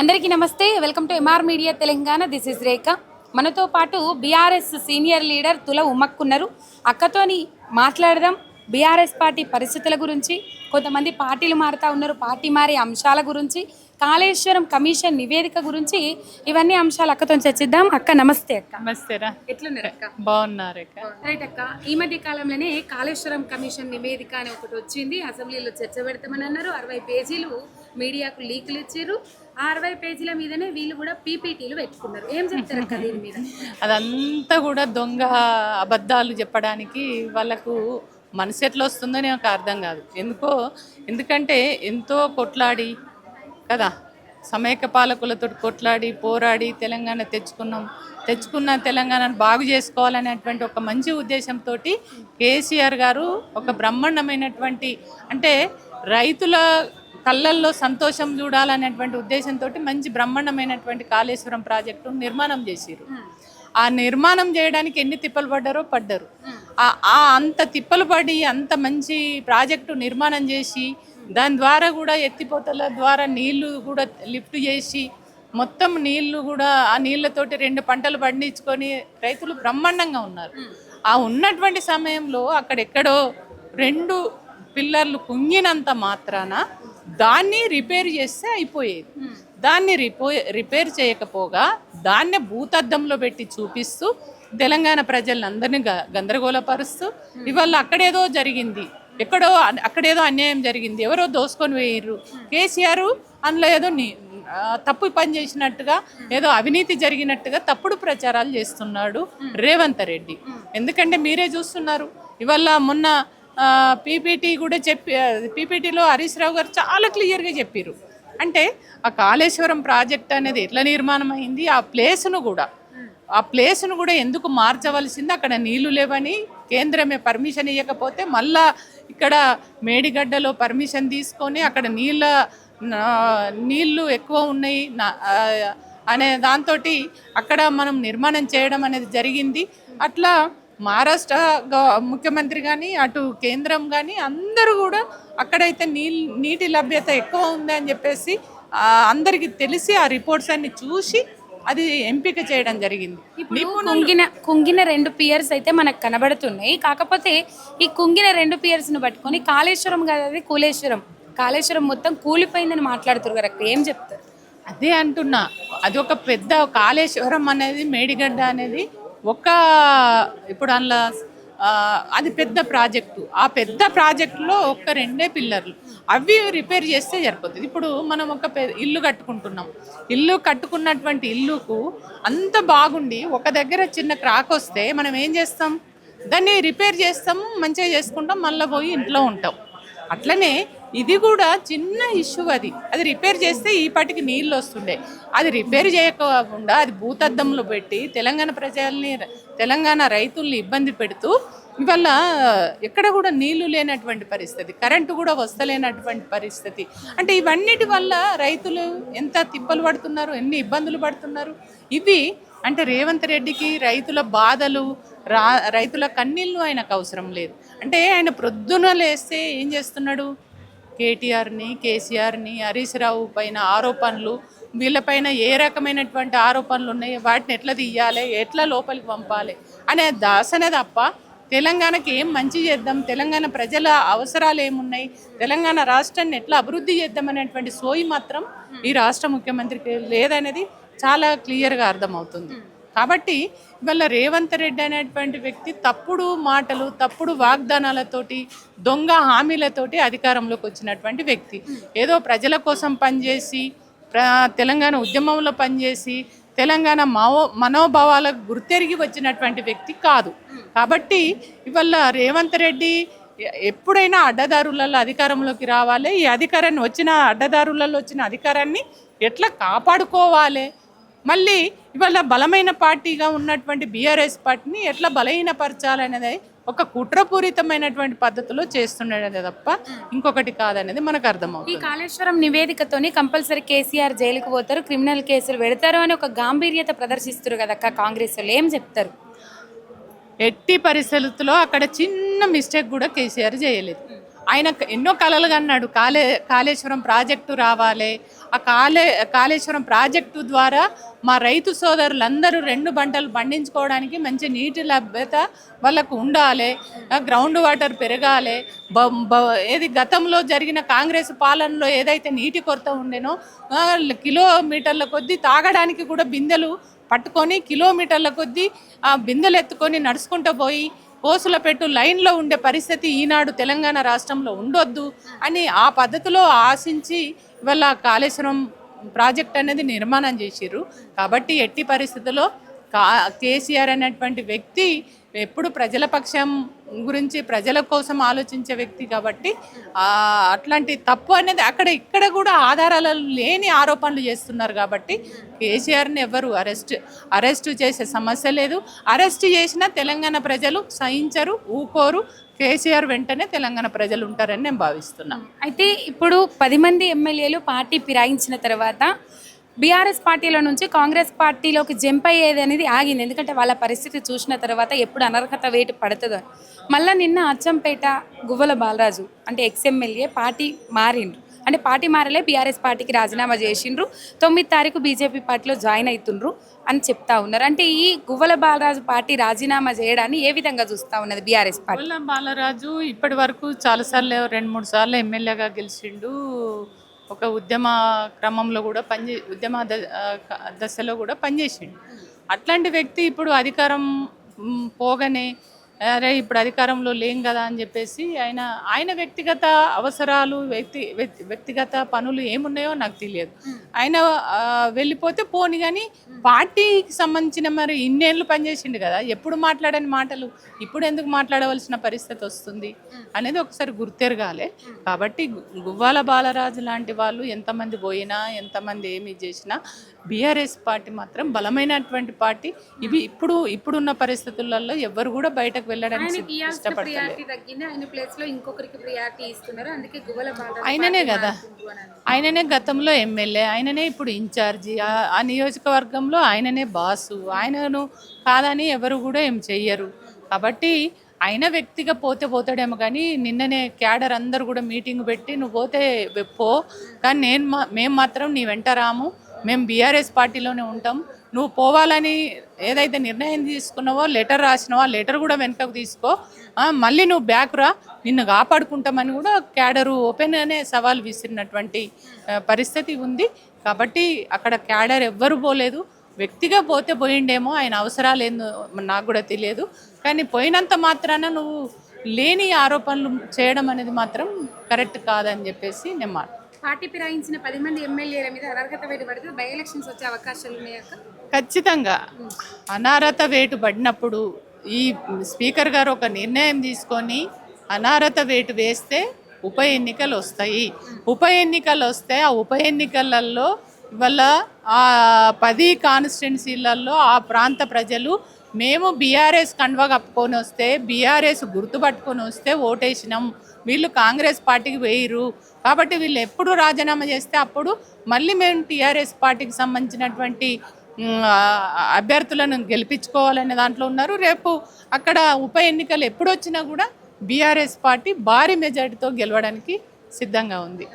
అందరికీ నమస్తే. Welcome to MR media Telangana. This is Rekha మనతో పాటు బీఆర్ఎస్ సీనియర్ లీడర్ తుల ఉమ్మక్కున్నారు అక్కతోని మాట్లాడదాం. బీఆర్ఎస్ పార్టీ పరిస్థితుల గురించి కొంతమంది పార్టీలు మారుతా ఉన్నారు పార్టీ మారే అంశాల గురించి కాళేశ్వరం కమిషన్ నివేదిక గురించి ఇవన్నీ అంశాలు అక్కతో చర్చిద్దాం. అక్క నమస్తే అక్క. నమస్తేరా ఎట్లున్నారు అక్క? బాగున్నారు అక్క రైట్ అక్క. ఈ మధ్య కాలంలోనే కాళేశ్వరం కమిషన్ నివేదిక అని ఒకటి వచ్చింది. అసెంబ్లీలో చర్చ పెడతామని అన్నారు. అరవై పేజీలు మీడియాకు లీకులు ఇచ్చారు. అరవై పేజీల మీదనే వీళ్ళు కూడా పీపీటీలు పెట్టుకున్నారు. ఏం చెప్తారు అక్క దీని మీద? అదంతా కూడా దొంగ అబద్ధాలు చెప్పడానికి వాళ్ళకు మనసు ఎట్లా వస్తుందో నాకు అర్థం కాదు. ఎందుకో ఎందుకంటే ఎంతో కొట్లాడి కదా? సమైక పాలకులతో కొట్లాడి పోరాడి తెలంగాణ తెచ్చుకున్నాం తెచ్చుకున్న తెలంగాణను బాగు చేసుకోవాలనేటువంటి ఒక మంచి ఉద్దేశంతో కేసీఆర్ గారు ఒక బ్రహ్మాండమైనటువంటి అంటే రైతుల కళ్ళల్లో సంతోషం చూడాలనేటువంటి ఉద్దేశంతో మంచి బ్రహ్మాండమైనటువంటి కాళేశ్వరం ప్రాజెక్టు నిర్మాణం చేసిరు ఆ నిర్మాణం చేయడానికి ఎన్ని తిప్పలు పడ్డారో పడ్డారు. ఆ అంత తిప్పలు పడి అంత మంచి ప్రాజెక్టు నిర్మాణం చేసి దాని ద్వారా కూడా ఎత్తిపోతల ద్వారా నీళ్ళు కూడా లిఫ్ట్ చేసి మొత్తం నీళ్ళు కూడా ఆ నీళ్ళతోటి రెండు పంటలు పండించుకొని రైతులు బ్రహ్మాండంగా ఉన్నారు. ఆ ఉన్నటువంటి సమయంలో అక్కడెక్కడో రెండు పిల్లర్లు కుంగినంత మాత్రాన దాన్ని రిపేర్ చేస్తే అయిపోయేది. దాన్ని రిపో రిపేర్ చేయకపోగా దాన్ని భూతద్దంలో పెట్టి చూపిస్తూ తెలంగాణ ప్రజలందరినీ గ గందరగోళపరుస్తూ ఇవాళ అక్కడేదో జరిగింది. ఎక్కడో అక్కడేదో అన్యాయం జరిగింది. ఎవరో దోసుకొని వేయరు కేసీఆర్ అందులో ఏదో తప్పు పని చేసినట్టుగా ఏదో అవినీతి జరిగినట్టుగా తప్పుడు ప్రచారాలు చేస్తున్నాడు రేవంత్ రెడ్డి. ఎందుకంటే మీరే చూస్తున్నారు. ఇవాళ మొన్న పీపీటీ కూడా చెప్పి పీపీటీలో హరీష్ రావు గారు చాలా క్లియర్గా చెప్పారు అంటే ఆ కాళేశ్వరం ప్రాజెక్ట్ అనేది ఎట్లా నిర్మాణం అయింది? ఆ ప్లేస్ను కూడా. ఆ ప్లేస్ను కూడా ఎందుకు మార్చవలసింది? అక్కడ నీళ్ళు లేవని కేంద్రమే పర్మిషన్ ఇవ్వకపోతే మళ్ళా ఇక్కడ మేడిగడ్డలో పర్మిషన్ తీసుకొని అక్కడ నీళ్ళ నీళ్ళు ఎక్కువ ఉన్నాయి. అనే దాంతో అక్కడ మనం నిర్మాణం చేయడం అనేది జరిగింది. అట్లా మహారాష్ట్ర ముఖ్యమంత్రి కానీ అటు కేంద్రం కానీ అందరూ కూడా అక్కడైతే నీళ్ళు నీటి లభ్యత ఎక్కువ ఉంది అని చెప్పేసి అందరికీ తెలిసి ఆ రిపోర్ట్స్ అన్ని చూసి అది ఎంపిక చేయడం జరిగింది. ఇప్పుడు కుంగిన కుంగిన రెండు పియర్స్ అయితే మనకు కనబడుతున్నాయి. కాకపోతే ఈ కుంగిన రెండు పియర్స్ను పట్టుకొని కాళేశ్వరం కాదు అది కూలేశ్వరం. కాళేశ్వరం మొత్తం కూలిపోయిందని మాట్లాడుతున్నారు కదా ఏం చెప్తారు? అదే అంటున్నా. అది ఒక పెద్ద కాళేశ్వరం అనేది మేడిగడ్డ అనేది ఒక ఇప్పుడు అందులో అది పెద్ద ప్రాజెక్టు. ఆ పెద్ద ప్రాజెక్టులో ఒక్క రెండే పిల్లర్లు. అవి రిపేర్ చేస్తే సరిపోతుంది. ఇప్పుడు మనం ఒక ఇల్లు కట్టుకుంటున్నాం. ఇల్లు కట్టుకున్నటువంటి ఇల్లుకు అంత బాగుండి ఒక దగ్గర చిన్న క్రాక్ వస్తే మనం ఏం చేస్తాం? దాన్ని రిపేర్ చేస్తాం మంచిగా చేసుకుంటాం మళ్ళీ పోయి ఇంట్లో ఉంటాం. అట్లనే ఇది కూడా చిన్న ఇష్యూ అది. అది రిపేర్ చేస్తే ఈ పాటికి నీళ్ళు వస్తుండే. అది రిపేర్ చేయకుండా అది భూతద్దంలో పెట్టి తెలంగాణ ప్రజల్ని తెలంగాణ రైతుల్ని ఇబ్బంది పెడుతూ ఇవల్ల ఎక్కడ కూడా నీళ్ళు లేనటువంటి పరిస్థితి కరెంటు కూడా వస్తలేనటువంటి పరిస్థితి. అంటే ఇవన్నిటి వల్ల రైతులు ఎంత తిప్పలు పడుతున్నారు ఎన్ని ఇబ్బందులు పడుతున్నారు? ఇవి అంటే రేవంత్ రెడ్డికి రైతుల బాధలు రా రైతుల కన్నీళ్ళు ఆయనకు అవసరం లేదు. అంటే ఆయన ప్రొద్దున లేస్తే ఏం చేస్తున్నాడు? కేటీఆర్ని కేసీఆర్ని హరీష్ రావు పైన ఆరోపణలు వీళ్ళపైన ఏ రకమైనటువంటి ఆరోపణలు ఉన్నాయి వాటిని ఎట్లా తీయాలి ఎట్లా లోపలికి పంపాలి అనే దాసనే తప్ప తెలంగాణకి ఏం మంచి చేద్దాం తెలంగాణ ప్రజల అవసరాలు ఏమున్నాయి తెలంగాణ రాష్ట్రాన్ని ఎట్లా అభివృద్ధి చేద్దాం అనేటువంటి సోయి మాత్రం ఈ రాష్ట్ర ముఖ్యమంత్రికి లేదనేది చాలా క్లియర్గా అర్థమవుతుంది. కాబట్టి ఇవాళ రేవంత్ రెడ్డి అనేటువంటి వ్యక్తి తప్పుడు మాటలు తప్పుడు వాగ్దానాలతోటి దొంగ హామీలతోటి అధికారంలోకి వచ్చినటువంటి వ్యక్తి. ఏదో ప్రజల కోసం పనిచేసి ప్ర తెలంగాణ ఉద్యమంలో పనిచేసి తెలంగాణ మావో మనోభావాలకు గుర్తెరిగి వచ్చినటువంటి వ్యక్తి కాదు. కాబట్టి ఇవాళ రేవంత్ రెడ్డి ఎప్పుడైనా అడ్డదారులలో అధికారంలోకి రావాలి. ఈ అధికారాన్ని వచ్చిన అడ్డదారులలో వచ్చిన అధికారాన్ని ఎట్లా కాపాడుకోవాలి? మళ్ళీ ఇవాళ బలమైన పార్టీగా ఉన్నటువంటి బీఆర్ఎస్ పార్టీని ఎట్లా బలహీనపరచాలనేది ఒక కుట్రపూరితమైనటువంటి పద్ధతిలో చేస్తున్నాడే తప్ప ఇంకొకటి కాదనేది మనకు ఈ అర్థమవుతుంది కాళేశ్వరం నివేదికతోని కంపల్సరీ కేసీఆర్ జైలుకు పోతారు క్రిమినల్ కేసులు పెడతారు అని ఒక గాంభీర్యత ప్రదర్శిస్తారు కదా అక్క కాంగ్రెస్ వాళ్ళు ఏం చెప్తారు? ఎట్టి పరిస్థితుల్లో అక్కడ చిన్న మిస్టేక్ కూడా కేసీఆర్ చేయలేదు. ఆయన ఎన్నో కలలు కన్నాడు. కాలే కాళేశ్వరం ప్రాజెక్టు రావాలి. ఆ కాలే కాళేశ్వరం ప్రాజెక్టు ద్వారా మా రైతు సోదరులందరూ రెండు పంటలు పండించుకోవడానికి మంచి నీటి లభ్యత వాళ్ళకు ఉండాలి. గ్రౌండ్ వాటర్ పెరగాలి. బ- ఏది గతంలో జరిగిన కాంగ్రెస్ పాలనలో ఏదైతే నీటి కొరత ఉండేనో కిలోమీటర్ల కొద్దీ తాగడానికి కూడా బిందెలు పట్టుకొని కిలోమీటర్ల కొద్దీ ఆ బిందెలు ఎత్తుకొని నడుచుకుంటూ పోయి కోసుల పెట్టు లైన్లో ఉండే పరిస్థితి ఈనాడు తెలంగాణ రాష్ట్రంలో ఉండొద్దు అని ఆ పద్ధతిలో ఆశించి ఇవాళ కాళేశ్వరం ప్రాజెక్ట్ అనేది నిర్మాణం చేసిర్రు. కాబట్టి ఎట్టి పరిస్థితుల్లో కా కేసీఆర్ అనేటువంటి వ్యక్తి ఎప్పుడు ప్రజల పక్షం గురించి ప్రజల కోసం ఆలోచించే వ్యక్తి కాబట్టి అట్లాంటి తప్పు అనేది అక్కడ ఇక్కడ కూడా ఆధారాలు లేని ఆరోపణలు చేస్తున్నారు కాబట్టి కేసీఆర్ని ఎవరు అరెస్ట్ అరెస్ట్ చేసే సమస్య లేదు. అరెస్ట్ చేసినా తెలంగాణ ప్రజలు సహించరు ఊకోరు. కేసీఆర్ వెంటనే తెలంగాణ ప్రజలు ఉంటారని నేను భావిస్తున్నాను అయితే ఇప్పుడు పది మంది ఎమ్మెల్యేలు పార్టీ ఫిరాయించిన తర్వాత బీఆర్ఎస్ పార్టీలో నుంచి కాంగ్రెస్ పార్టీలోకి జంప్ అయ్యేది అనేది ఆగింది. ఎందుకంటే వాళ్ళ పరిస్థితి చూసిన తర్వాత ఎప్పుడు అనర్హత వేటు పడుతుందో. అని. నిన్న అచ్చంపేట గువ్వల బాలరాజు అంటే ఎక్స్ఎమ్మెల్యే పార్టీ మారిండ్రు. అంటే పార్టీ మారలే బీఆర్ఎస్ పార్టీకి రాజీనామా చేసిండ్రు. తొమ్మిది తారీఖు బీజేపీ పార్టీలో జాయిన్ అవుతుండ్రు అని చెప్తా ఉన్నారు. అంటే ఈ గువ్వల బాలరాజు పార్టీ రాజీనామా చేయడాన్ని ఏ విధంగా చూస్తా ఉన్నది బీఆర్ఎస్ పార్టీ? బాలరాజు ఇప్పటి వరకు చాలాసార్లు రెండు మూడు సార్లు ఎమ్మెల్యేగా గెలిచిండు. ఒక ఉద్యమ క్రమంలో కూడా పనిచే ఉద్యమ ద- దశలో కూడా పనిచేసిండు. అట్లాంటి వ్యక్తి ఇప్పుడు అధికారం పోగానే అరే ఇప్పుడు అధికారంలో లేం కదా అని చెప్పేసి ఆయన ఆయన వ్యక్తిగత అవసరాలు వ్యక్తి వ్యక్తిగత పనులు ఏమున్నాయో నాకు తెలియదు. ఆయన వెళ్ళిపోతే పోని కానీ పార్టీకి సంబంధించిన మరి ఇన్నేళ్ళు పనిచేసిండు కదా ఎప్పుడు మాట్లాడని మాటలు ఇప్పుడు ఎందుకు మాట్లాడవలసిన పరిస్థితి వస్తుంది అనేది ఒకసారి గుర్తెరగాలి. కాబట్టి గువ్వాల బాలరాజు లాంటి వాళ్ళు ఎంతమంది పోయినా ఎంతమంది ఏమి చేసినా బీఆర్ఎస్ పార్టీ మాత్రం బలమైనటువంటి పార్టీ. ఇవి ఇప్పుడు ఇప్పుడున్న పరిస్థితులలో ఎవరు కూడా బయటకు వెళ్ళడానికి గువ్వల బాలరాజు ఆయననే కదా. ఆయననే గతంలో ఎమ్మెల్యే ఆయననే ఇప్పుడు ఇన్ఛార్జి. ఆ- నియోజకవర్గంలో ఆయననే బాసు. ఆయనను కాదని ఎవరు కూడా ఏం చెయ్యరు. కాబట్టి ఆయన వ్యక్తిగా పోతే పోతాడేమో కానీ నిన్ననే క్యాడర్ అందరు కూడా మీటింగ్ పెట్టి నువ్వు పోతే పో. కానీ నేను మేము మాత్రం నీ వెంట రాము. మేము బీఆర్ఎస్ పార్టీలోనే ఉంటాం. నువ్వు పోవాలని ఏదైతే నిర్ణయం తీసుకున్నావో లెటర్ రాసినావో ఆ లెటర్ కూడా వెనకకు తీసుకో. మళ్ళీ నువ్వు బ్యాక్ రా. నిన్ను కాపాడుకుంటామని కూడా క్యాడరు ఓపెన్గానే సవాల్ విసిరినటువంటి పరిస్థితి ఉంది. కాబట్టి అక్కడ క్యాడర్ ఎవ్వరు పోలేదు. వ్యక్తిగా పోతే పోయిండేమో ఆయన అవసరాలు ఏందో నాకు కూడా తెలియదు. కానీ పోయినంత మాత్రాన నువ్వు లేని ఆరోపణలు చేయడం అనేది మాత్రం కరెక్ట్ కాదని చెప్పేసి నేను మాట పార్టీ ఫిరాయించిన పది మంది ఎమ్మెల్యేల మీద అనర్హత వేటు పడితే బై ఎలక్షన్స్ వచ్చే అవకాశాలు ఖచ్చితంగా. అనారత వేటు పడినప్పుడు ఈ స్పీకర్ గారు ఒక నిర్ణయం తీసుకొని అనారత వేటు వేస్తే ఉప ఎన్నికలు వస్తాయి. ఉప ఎన్నికలు వస్తే ఆ ఉప ఎన్నికలలో ఇవాళ ఆ పది కాన్స్టిట్యున్సీలలో ఆ ప్రాంత ప్రజలు మేము బీఆర్ఎస్ కండువా కప్పుకొని వస్తే బీఆర్ఎస్ గుర్తుపట్టుకొని వస్తే ఓటేసినాం. వీళ్ళు కాంగ్రెస్ పార్టీకి వేయరు కాబట్టి వీళ్ళు ఎప్పుడు రాజీనామా చేస్తే అప్పుడు మళ్ళీ మేము టీఆర్ఎస్ పార్టీకి సంబంధించినటువంటి అభ్యర్థులను గెలిపించుకోవాలనే దాంట్లో ఉన్నారు. రేపు అక్కడ ఉప ఎన్నికలు ఎప్పుడు వచ్చినా కూడా బీఆర్ఎస్ పార్టీ భారీ మెజార్టీతో గెలవడానికి సిద్ధంగా ఉంది.